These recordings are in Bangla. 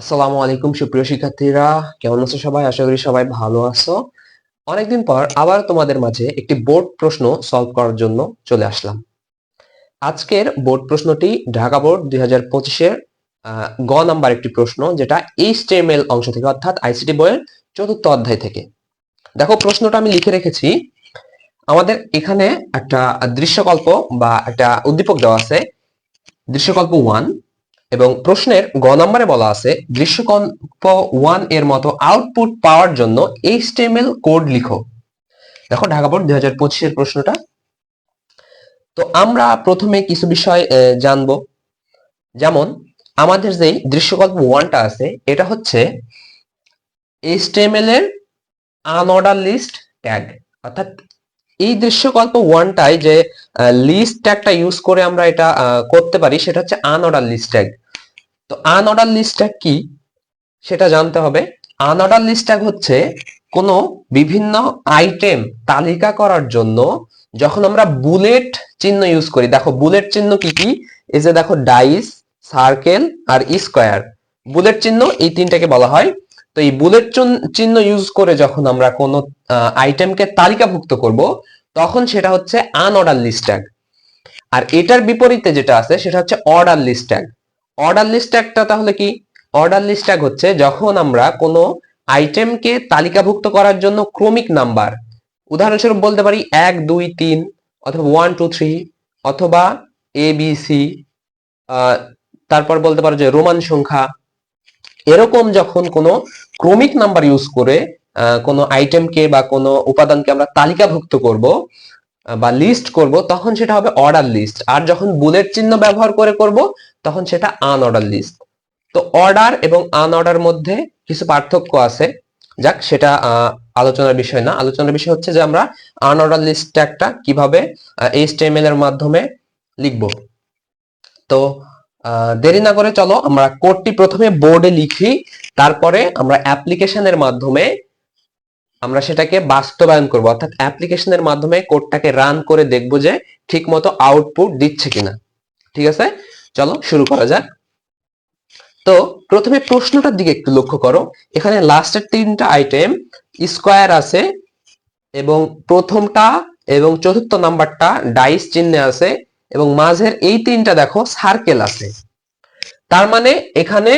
আসসালামু আলাইকুম, সুপ্রিয় শিক্ষার্থীরা। কেমন আছো সবাই? আশা করি সবাই ভালো আছো। অনেকদিন পর আবার তোমাদের মাঝে একটি বোর্ড প্রশ্ন সলভ করার জন্য চলে আসলাম। আজকের বোর্ড প্রশ্নটি ঢাকা বোর্ড দুই হাজার পঁচিশের গ নাম্বার একটি প্রশ্ন, যেটা এইচটিএমএল অংশ থেকে, অর্থাৎ আইসিটি বইয়ের চতুর্থ অধ্যায় থেকে। দেখো, প্রশ্নটা আমি লিখে রেখেছি। আমাদের এখানে একটা দৃশ্যকল্প বা একটা উদ্দীপক দেওয়া আছে। দৃশ্যকল্প ওয়ান এবং প্রশ্নের গ নম্বরে বলা আছে, দৃশ্যকল্প ওয়ানের মতো আউটপুট পাওয়ার জন্য এইচটিএমএল কোড লিখো। দেখো ঢাকা বোর্ড দুই হাজার পঁচিশের প্রশ্নটা। তো আমরা প্রথমে কিছু বিষয় জানব। যেমন, আমাদের যে দৃশ্যকল্প ওয়ানটা আছে, এটা হচ্ছে এইচটিএমএল এর আনঅর্ডার লিস্ট ট্যাগ অর্থাৎ এই দৃশ্যকল্প ওয়ানটাই যে লিস্ট ট্যাগটা ইউজ করে আমরা এটা করতে পারি, সেটা হচ্ছে আনঅর্ডার লিস্ট ট্যাগ তো আনঅর্ডার লিস্ট ট্যাগ কি? সেটা জানতে হবে। আনঅর্ডার লিস্ট ট্যাগ হচ্ছে কোনো বিভিন্ন আইটেম তালিকা করার জন্য যখন আমরা বুলেট চিহ্ন ইউজ করি। দেখো বুলেট চিহ্ন কি কি? এই যে দেখো ডাইস সার্কেল আর স্কোয়ার বুলেট চিহ্ন এই তিনটাকে বলা হয়। তো এই বুলেট চিহ্ন ইউজ করে যখন আমরা কোনো আইটেমকে তালিকাভুক্ত করব, তখন সেটা হচ্ছে আনঅর্ডার লিস্ট ট্যাগ আর এটার বিপরীতে যেটা আছে, সেটা হচ্ছে order list tag order list ট্যাগটা তাহলে কি? অর্ডার লিস্ট ট্যাগ হচ্ছে যখন আমরা কোনো আইটেমকে তালিকাভুক্ত করার জন্য ক্রমিক নাম্বার, উদাহরণস্বরূপ বলতে পারি এক, দুই, তিন, অথবা ওয়ান টু থ্রি অথবা এ বি সি তারপর বলতে পারো যে রোমান সংখ্যা এরকম যখন কোনো ক্রমিক নাম্বার ইউজ করে কোনো আইটেমকে বা কোনো উপাদানকে আমরা তালিকাভুক্ত করব বা লিস্ট করব, তখন সেটা হবে অর্ডার লিস্ট আর যখন বুলেট চিহ্ন ব্যবহার করে করব, তখন সেটা আনঅর্ডার লিস্ট তো অর্ডার এবং আনঅর্ডার মধ্যে কিছু পার্থক্য আছে। যাক, সেটা আলোচনার বিষয় না। আলোচনার বিষয় হচ্ছে যে আমরা আনঅর্ডার লিস্ট ট্যাগটা কীভাবে এইচটিএমএল এর মাধ্যমে লিখব। তো দেরি না করে চলো, আমরা কোডটি প্রথমে বোর্ডে লিখি, তারপরে আমরা অ্যাপ্লিকেশনের মাধ্যমে আমরা সেটাকে বাস্তবায়ন করব। অর্থাৎ অ্যাপ্লিকেশনের মাধ্যমে কোডটাকে রান করে দেখব যে ঠিকমতো আউটপুট দিচ্ছে কিনা। ঠিক আছে? চলো, শুরু করা যাক। তো, প্রথমে প্রশ্নটার দিকে একটু লক্ষ্য করো। এখানে লাস্টের তিনটা আইটেম স্কোয়ার আছে এবং প্রথমটা এবং চতুর্থ নাম্বারটা ডাইস চিহ্নে আছে। এবং মাঝের এই তিনটা দেখো সার্কেল আছে। তার মানে এখানে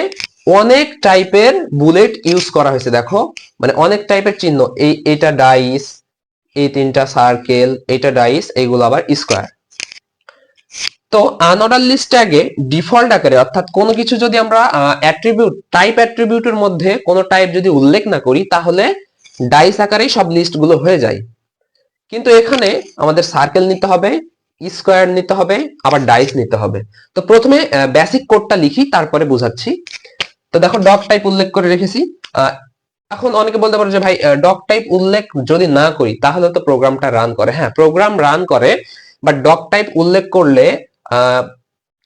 অনেক টাইপের বুলেট ইউজ করা হয়েছে, দেখো। মানে অনেক টাইপের চিহ্ন, এই, এটা ডাইস এই তিনটা সার্কেল এটা ডাইস এইগুলো আবার স্কোয়ার তো আনঅর্ডার লিস্ট ট্যাগে ডিফল্ট আকারে, অর্থাৎ কোনো কিছু যদি আমরা অ্যাট্রিবিউট টাইপ অ্যাট্রিবিউটের মধ্যে কোনো টাইপ যদি উল্লেখ না করি, তাহলে ডাইস আকারেই সব লিস্টগুলো হয়ে যায়। কিন্তু এখানে আমাদের সার্কেল নিতে হবে স্কোয়ার নিতে হবে, আবার ডাইস নিতে হবে। তো প্রথমে বেসিক কোডটা লিখি, তারপরে বুঝাচ্ছি। তো দেখো ডক টাইপ উল্লেখ করে রেখেছি। এখন অনেকে বলতে পারো যে, ভাই ডক টাইপ উল্লেখ যদি না করি, তাহলে তো প্রোগ্রামটা রান করে। হ্যাঁ প্রোগ্রাম রান করে বাট ডক টাইপ উল্লেখ করলে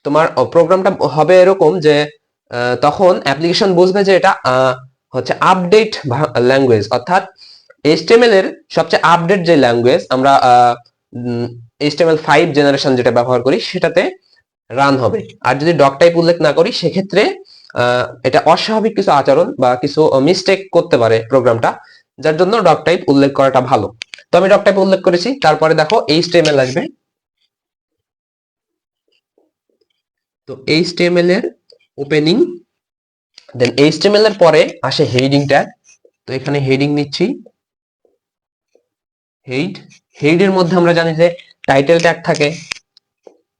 তোমার প্রোগ্রামটা হবে এরকম যে তখন অ্যাপ্লিকেশন বুঝবে যে এটা হচ্ছে আপডেট ল্যাঙ্গুয়েজ অর্থাৎ এইচটিএমএল এর সবচেয়ে আপডেট যে ল্যাঙ্গুয়েজ আমরা এইচটিএমএল ফাইভ জেনারেশন যেটা ব্যবহার করি, সেটাতে রান হবে। আর যদি ডক টাইপ উল্লেখ না করি, সেক্ষেত্রে এটা অস্বাভাবিক কিছু আচরণ বা কিছু মিস্টেক করতে পারে প্রোগ্রামটা যার জন্য ডক টাইপ উল্লেখ করাটা ভালো। তো আমি ডক টাইপ উল্লেখ করেছি, তারপরে দেখো এইচটিএমএল আসবে। তো এইচটিএমএল এর ওপেনিং দেন এইচটিএমএল এর পরে আসে হেডিং ট্যাগ তো এখানে হেডিং নিচ্ছি। হেড হেড এর মধ্যে আমরা জানি যে টাইটেল ট্যাগ থাকে।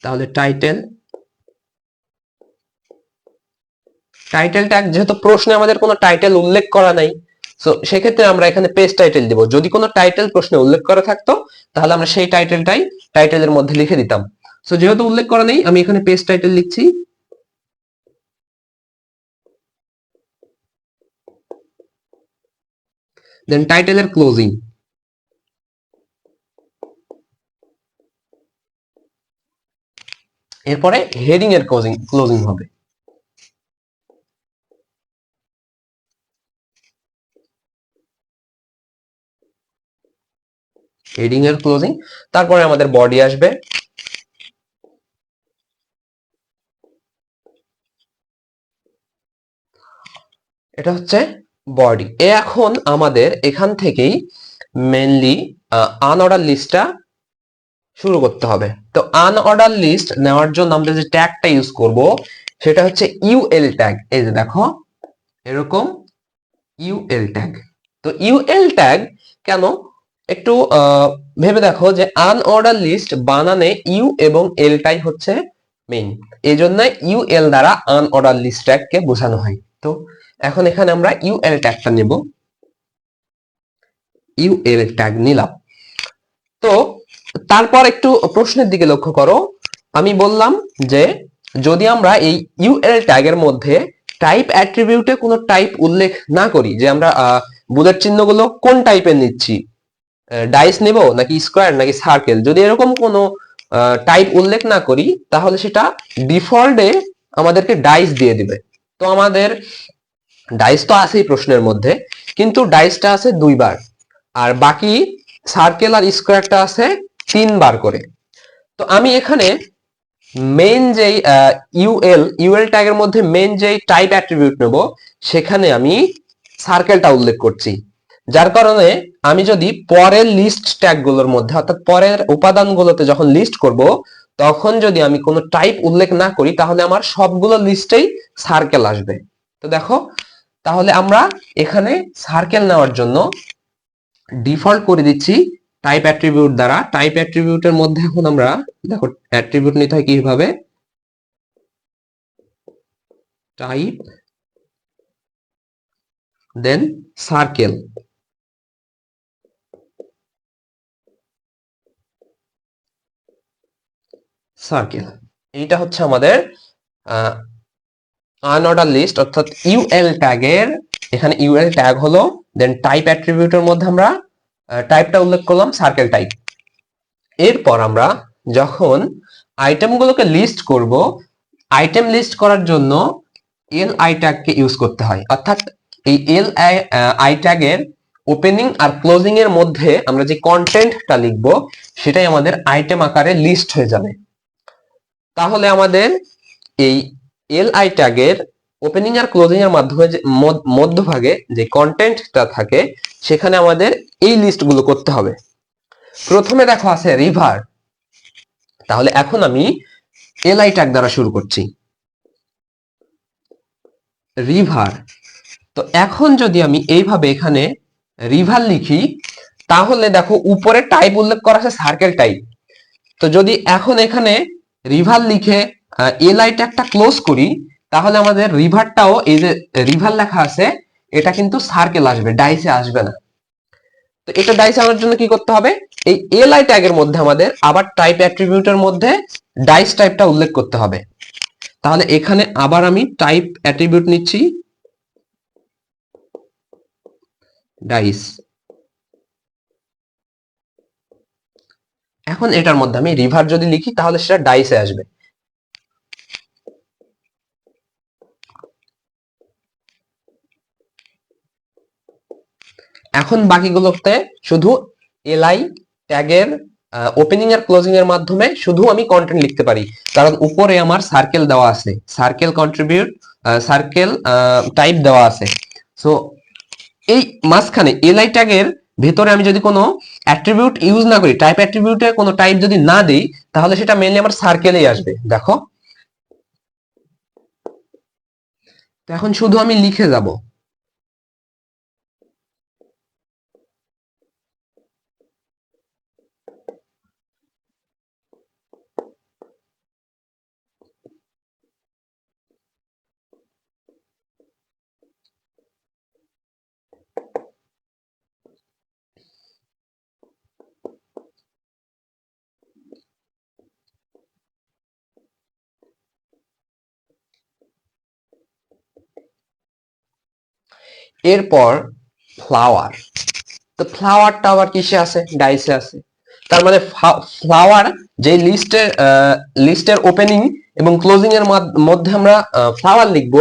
তাহলে টাইটেল টাইটেল ট্যাগ যেহেতু প্রশ্নে আমাদের কোনো টাইটেল উল্লেখ করা নাই সো সেক্ষেত্রে আমরা এখানে পেজ টাইটেল দিব। যদি কোনো টাইটেল প্রশ্নে উল্লেখ করা থাকতো, তাহলে আমরা সেই টাইটেলটাই টাইটেলের মধ্যে লিখে দিতাম। সো যেহেতু উল্লেখ করা নেই, আমি এখানে পেজ টাইটেল লিখছি। দেন টাইটেলের ক্লোজিং এরপরে হেডিং এর ক্লোজিং ক্লোজিং হবে। হেডিং এর ক্লোজিং তারপরে আমাদের বডি আসবে। এটা হচ্ছে বডি এখন আমাদের এখান থেকেই মেনলি আনঅর্ডার লিস্টটা শুরু করতে হবে। তো আনঅর্ডার লিস্ট নেওয়ার জন্য আমরা যে ট্যাগটা ইউজ করব, সেটা হচ্ছে ইউএল ট্যাগ এই যে দেখো, এরকম ইউএল ট্যাগ তো ইউএল ট্যাগ কেন? একটু ভেবে দেখো যে আনঅর্ডার লিস্ট বানানে ইউ এবং এলটাই হচ্ছে মেইন এই জন্য ইউএল দ্বারা আনঅর্ডার লিস্ট ট্যাগকে বোঝানো হয়। তো এখন এখানে আমরা ইউএল ট্যাগটা নেব। ইউএল ট্যাগ নিলাম। তো তারপর একটু প্রশ্নের দিকে লক্ষ্য করো। আমি বললাম যে, যদি আমরা এই ইউএল ট্যাগের মধ্যে টাইপ অ্যাট্রিবিউটে কোনো টাইপ উল্লেখ না করি, যে আমরা বুলেট চিহ্নগুলো কোন টাইপের নিচ্ছি? ডাইস নেব নাকি স্কোয়ার নাকি সার্কেল যদি এরকম কোনো টাইপ উল্লেখ না করি, তাহলে সেটা ডিফল্টে আমাদেরকে ডাইস দিয়ে দিবে। তো আমাদের ডাইস তো আছেই প্রশ্নের মধ্যে, কিন্তু ডাইসটা আছে দুইবার। আর বাকি সার্কেল আর স্কোয়ারটা আছে তিনবার করে। তো আমি এখানে মেইন যেই ইউএল ইউএল ট্যাগের মধ্যে মেইন যেই টাইপ অ্যাট্রিবিউট নেব, সেখানে আমি সার্কেলটা উল্লেখ করছি। যার কারণে আমি যদি পরের লিস্ট ট্যাগগুলোর মধ্যে, অর্থাৎ পরের উপাদানগুলোতে যখন লিস্ট করব, তখন যদি আমি কোনো টাইপ উল্লেখ না করি, তাহলে আমার সবগুলো লিস্টেই সার্কেল আসবে। তো দেখো, তাহলে আমরা এখানে সার্কেল নেওয়ার জন্য ডিফল্ট করে দিচ্ছি টাইপ অ্যাট্রিবিউট দ্বারা টাইপ অ্যাট্রিবিউটের মধ্যে এখন আমরা, দেখো অ্যাট্রিবিউট নিতে হয় কীভাবে? টাইপ দেন সার্কেল সার্কেল এইটা হচ্ছে আমাদের আনঅর্ডার লিস্ট অর্থাৎ ইউএল ট্যাগের এখানে ইউএল ট্যাগ হলো দেন টাইপ অ্যাট্রিবিউটের মধ্যে আমরা টাইপটা উল্লেখ করলাম সার্কেল টাইপ এরপর আমরা যখন আইটেমগুলোকে লিস্ট করব আইটেম লিস্ট করার জন্য এল আই ট্যাগকে ইউজ করতে হয়। অর্থাৎ এই এল আই ট্যাগের ওপেনিং আর ক্লোজিং এর মধ্যে আমরা যে কন্টেন্টটা লিখব, সেটাই আমাদের আইটেম আকারে লিস্ট হয়ে যাবে। তাহলে আমাদের এই এল আই ট্যাগের ওপেনিং আর ক্লোজিং এর মাধ্যমে যে মধ্যভাগে যে কন্টেন্টটা থাকে, সেখানে আমাদের এই লিস্টগুলো করতে হবে। প্রথমে দেখো আছে রিভার তাহলে এখন আমি এলআই ট্যাগ দ্বারা শুরু করছি। রিভার তো এখন যদি আমি এইভাবে এখানে রিভার লিখি, তাহলে দেখো উপরে টাইপ উল্লেখ করা আছে সার্কেল টাইপ তো যদি এখন এখানে রিভার লিখে এলআই ট্যাগটা ক্লোজ করি তাহলে আমাদের রিভারটাও এই যে রিভার লেখা আছে, এটা কিন্তু সার্কেল আসবে ডাইসে আসবে না। তো এটা ডাইসে আনার জন্য কি করতে হবে? এই এল আই ট্যাগের মধ্যে আমাদের আবার টাইপ অ্যাট্রিবিউটের মধ্যে ডাইস টাইপটা উল্লেখ করতে হবে। তাহলে এখানে আবার আমি টাইপ অ্যাট্রিবিউট নিচ্ছি। ডাইস এখন এটার মধ্যে আমি রিভার যদি লিখি, তাহলে সেটা ডাইসে আসবে। এখন বাকিগুলোতে শুধু এলআই ট্যাগের ওপেনিং আর ক্লোজিং এর মাধ্যমে শুধু আমি কন্টেন্ট লিখতে পারি। কারণ উপরে আমার সার্কেল দেওয়া আছে। সার্কেল কন্ট্রিবিউট সার্কেল টাইপ দেওয়া আছে। সো এই মাঝখানে এলআই ট্যাগের ভেতরে আমি যদি কোনো অ্যাট্রিবিউট ইউজ না করি টাইপ অ্যাট্রিবিউটে কোনো টাইপ যদি না দিই, তাহলে সেটা মেনলি আমার সার্কেলেই আসবে। দেখো। তো এখন শুধু আমি লিখে যাব। এরপর ফ্লাওয়ার তো ফ্লাওয়ারটা আবার কিসে আছে? ডাইসে আছে। তার মানে ফ্লাওয়ার যে লিস্টের লিস্টের ওপেনিং এবং ক্লোজিং এর মধ্যে আমরা ফ্লাওয়ার লিখব,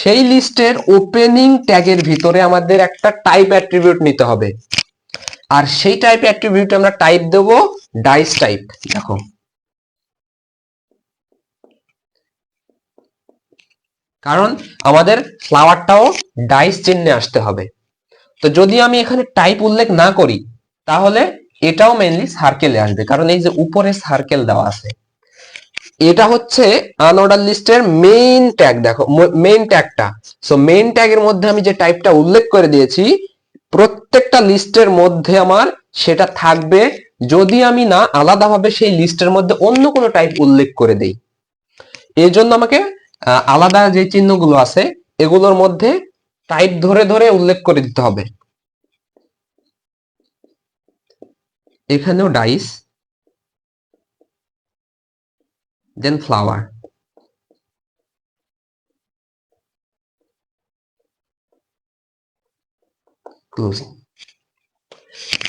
সেই লিস্টের ওপেনিং ট্যাগের ভিতরে আমাদের একটা টাইপ অ্যাট্রিবিউট নিতে হবে। আর সেই টাইপ অ্যাট্রিবিউট আমরা টাইপ দেব ডাইস টাইপ দেখো। কারণ আমাদের ফ্লাওয়ারটাও ডাইস চিহ্নে আসতে হবে। তো যদি আমি এখানে টাইপ উল্লেখ না করি, তাহলে এটাও মেইনলি সার্কেলে আসবে, কারণ এই যে উপরে সার্কেল দেওয়া আছে। এটা হচ্ছে আনঅর্ডার লিস্টের মেইন ট্যাগ দেখো মেইন ট্যাগটা সো মেইন ট্যাগের মধ্যে আমি যে টাইপটা উল্লেখ করে দিয়েছি, প্রত্যেকটা লিস্টের মধ্যে আমার সেটা থাকবে যদি আমি না আলাদাভাবে সেই লিস্টের মধ্যে অন্য কোনো টাইপ উল্লেখ করে দেই। জন্য আমাকে আলাদা যে চিহ্নগুলো আছে, এগুলোর মধ্যে টাইপ ধরে ধরে উল্লেখ করে দিতে হবে। এখানেও ডাইস দেন ফ্লাওয়ার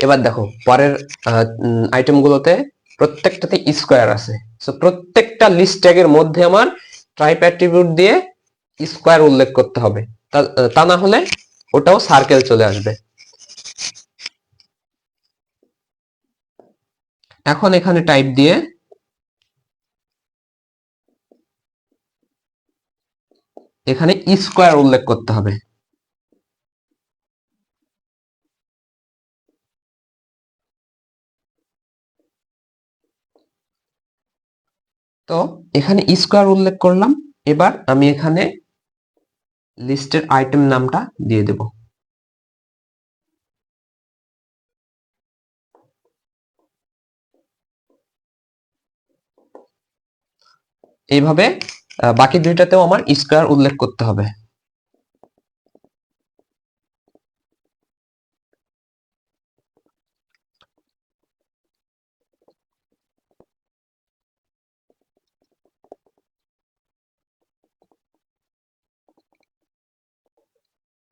এবার দেখো, পরের আইটেম গুলোতে প্রত্যেকটাতে স্কোয়ার আছে। প্রত্যেকটা লিস্ট ট্যাগের মধ্যে আমার ট্রাইপ অ্যাট্রিবিউট দিয়ে স্কোয়ার উল্লেখ করতে হবে। তা- না হলে ওটাও সার্কেল চলে আসবে। এখন এখানে টাইপ দিয়ে এখানে স্কোয়ার উল্লেখ করতে হবে। তো এখানে স্কোয়ার উল্লেখ করলাম। এবার আমি এখানে লিস্টের আইটেম নামটা দিয়ে দেব। এইভাবে বাকি দুইটাতেও আমার স্কোয়ার উল্লেখ করতে হবে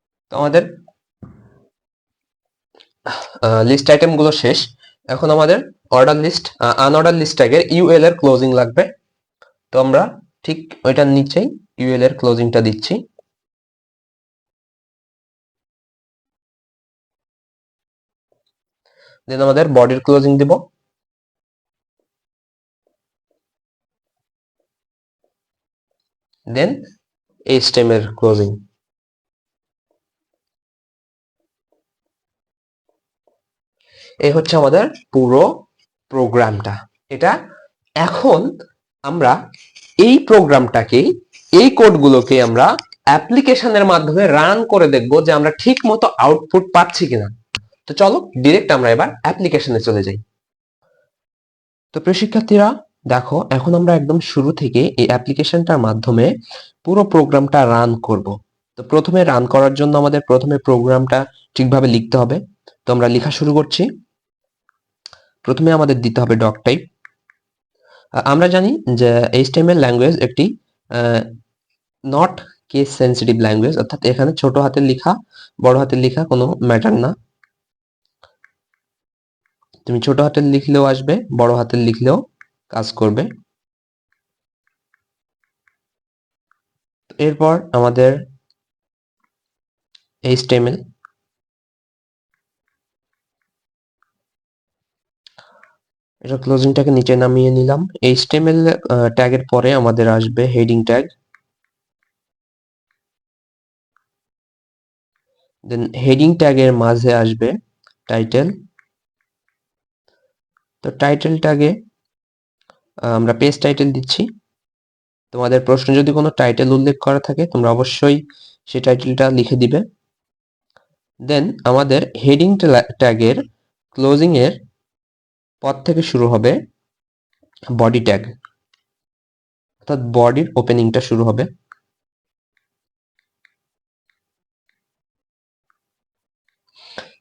তো আমাদের লিস্ট আইটেমগুলো শেষ। এখন আমাদের অর্ডার লিস্ট আনঅর্ডার লিস্ট ট্যাগের ইউএল এর ক্লোজিং লাগবে। তো আমরা ঠিক ওইটার নিচেই ইউএল এর ক্লোজিংটা দিচ্ছি। দেন আমাদের বডির ক্লোজিং দিব। দেন এইচটিএম এর ক্লোজিং এই হচ্ছে আমাদের পুরো প্রোগ্রামটা। এটা এখন আমরা এই প্রোগ্রামটাকেই এই কোডগুলোকে আমরা অ্যাপ্লিকেশনের মাধ্যমে রান করে দেখব যে আমরা ঠিক মতো আউটপুট পাচ্ছি কিনা। তো চলো, ডিরেক্ট আমরা এবার অ্যাপ্লিকেশনে চলে যাই। তো প্রিয় শিক্ষার্থীরা, দেখো, এখন আমরা একদম শুরু থেকে এই অ্যাপ্লিকেশনটার মাধ্যমে পুরো প্রোগ্রামটা রান করব। তো প্রথমে রান করার জন্য আমাদের প্রথমে প্রোগ্রামটা ঠিকভাবে লিখতে হবে। তো আমরা লেখা শুরু করছি। প্রথমে আমাদের দিতে হবে ডক টাইপ আমরা জানি যে এইচটিএমএল ল্যাঙ্গুয়েজ একটি নট কেস সেন্সিটিভ ল্যাঙ্গুয়েজ অর্থাৎ এখানে ছোট হাতের লেখা, বড় হাতের লেখা কোনো ম্যাটার না। তুমি ছোট হাতের লিখলেও আসবে, বড় হাতের লিখলেও কাজ করবে। এরপর আমাদের এইচটিএমএল এটা ক্লোজিং ক্লোজিংটাকে নিচে নামিয়ে নিলাম। এইচটিএমএল ট্যাগের পরে আমাদের আসবে হেডিং ট্যাগ দেন হেডিং ট্যাগের মাঝে আসবে টাইটেল তো টাইটেল ট্যাগে আমরা পেজ টাইটেল দিচ্ছি। তোমাদের প্রশ্ন যদি কোনো টাইটেল উল্লেখ করা থাকে, তোমরা অবশ্যই সেই টাইটেলটা লিখে দিবে। দেন আমাদের হেডিং ট্যাগের ক্লোজিং পর থেকে শুরু হবে বডি ট্যাগ অর্থাৎ বডির ওপেনিংটা শুরু হবে।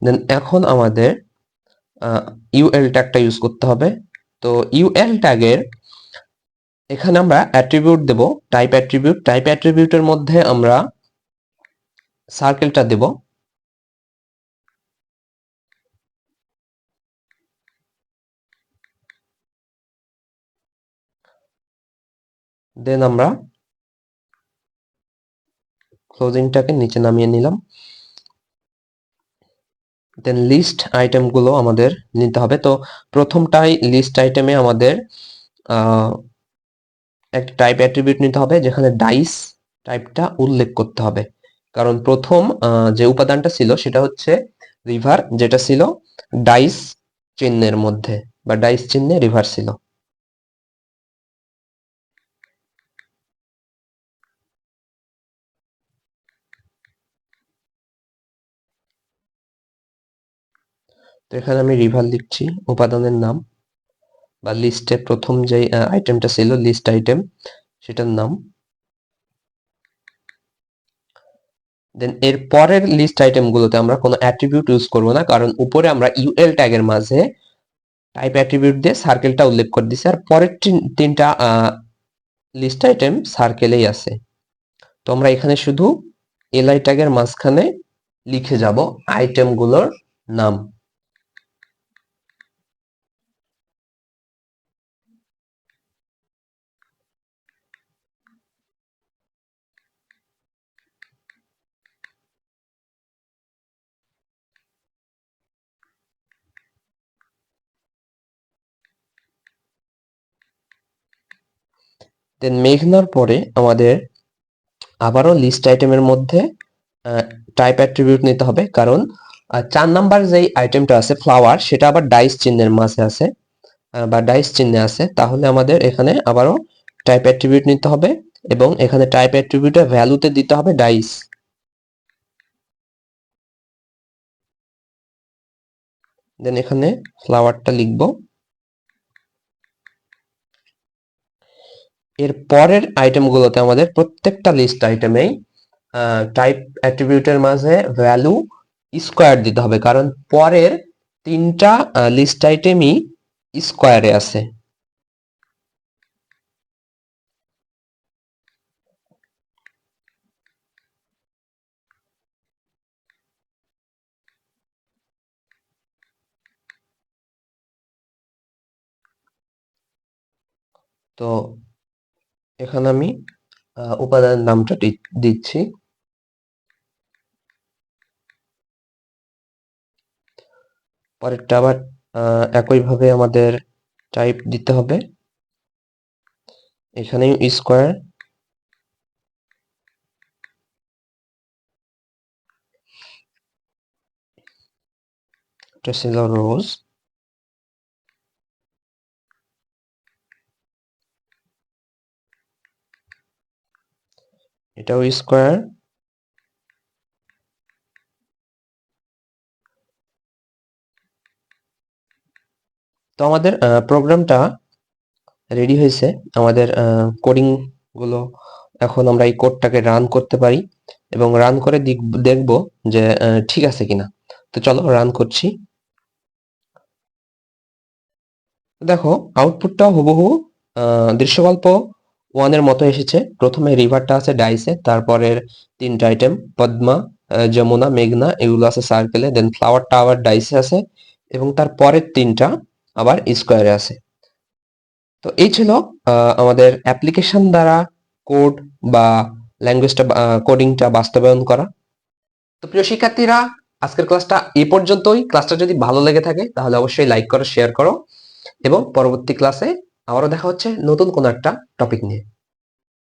দেন এখন আমাদের ইউএল ট্যাগটা ইউজ করতে হবে। তো ইউএল ট্যাগের এখানে আমরা অ্যাট্রিবিউট দেব টাইপ অ্যাট্রিবিউট টাইপ অ্যাট্রিবিউটের মধ্যে আমরা সার্কেলটা দেব। দেন আমরা ক্লোজিংটাকে নিচে নামিয়ে নিলাম। দেন লিস্ট আইটেমগুলো আমাদের নিতে হবে। তো প্রথমটাই লিস্ট আইটেমে আমাদের একটা টাইপ অ্যাট্রিবিউট নিতে হবে, যেখানে ডাইস টাইপটা উল্লেখ করতে হবে। কারণ প্রথম যে উপাদানটা ছিল সেটা হচ্ছে রিভার যেটা ছিল ডাইস চিহ্নের মধ্যে, বা ডাইস চিহ্নে রিভার ছিল। তো এখানে আমি রিভার লিখছি উপাদানের নাম বা লিস্টে প্রথম যে আইটেমটা ছিল লিস্ট আইটেম সেটার নাম। দেন এর পরের লিস্ট আইটেমগুলোতে আমরা কোনো অ্যাট্রিবিউট ইউজ করব না, কারণ উপরে আমরা ইউএল ট্যাগের মাঝে টাইপ অ্যাট্রিবিউট দিয়ে সার্কেলটা উল্লেখ করে দিছি, আর পরের তিন- তিনটা লিস্ট আইটেম সার্কেলেই আছে। তো আমরা এখানে শুধু এলআই ট্যাগের মাঝখানে লিখে যাব আইটেমগুলোর নাম। দেন মেঘনার পরে আমাদের আবারও লিস্ট আইটেমের মধ্যে টাইপ অ্যাট্রিবিউট নিতে হবে। কারণ চার নাম্বার যেই আইটেমটা আছে ফ্লাওয়ার সেটা আবার ডাইস চিহ্নের মাঝে আছে বা ডাইস চিহ্নে আছে। তাহলে আমাদের এখানে আবারও টাইপ অ্যাট্রিবিউট নিতে হবে এবং এখানে টাইপ অ্যাট্রিবিউটের ভ্যালুতে দিতে হবে ডাইস দেন এখানে ফ্লাওয়ারটা লিখব। এর পরের আইটেমগুলোতে আমাদের প্রত্যেকটা লিস্ট আইটেমেই টাইপ অ্যাট্রিবিউটের মাঝে ভ্যালু স্কোয়ার দিতে হবে। কারণ পরের তিনটা লিস্ট আইটেমই স্কোয়ারে আছে। তো এখানে আমি উপাদানের নামটা দিচ্ছি। পরেরটা আবার একইভাবে আমাদের টাইপ দিতে হবে। এখানেও স্কোয়ার এটা ছিল রোজ এটাও স্কোয়ার তো আমাদের প্রোগ্রামটা রেডি হয়েছে। আমাদের কোডিংগুলো এখন আমরা এই কোডটাকে রান করতে পারি এবং রান করে দেখব যে ঠিক আছে কিনা। তো চলো রান করছি। দেখো আউটপুটটা হুবহু দৃশ্যকল্প ওয়ানের মতো এসেছে। প্রথমে রিভারটা আছে ডাইসে তারপরের তিনটা আইটেম পদ্মা যমুনা, মেঘনা, এগুলো আছে সার্কেলে দেন ফ্লাওয়ারটা আবার ডাইসে আছে, এবং তার পরের তিনটা আবার স্কোয়ারে আছে। তো এই ছিল আমাদের অ্যাপ্লিকেশন দ্বারা কোড বা ল্যাঙ্গুয়েজটা কোডিংটা বাস্তবায়ন করা। তো প্রিয় শিক্ষার্থীরা, আজকের ক্লাসটা এ পর্যন্তই। ক্লাসটা যদি ভালো লেগে থাকে, তাহলে অবশ্যই লাইক করো শেয়ার করো, এবং পরবর্তী ক্লাসে আবারও দেখা হচ্ছে নতুন কোনো একটা টপিক নিয়ে।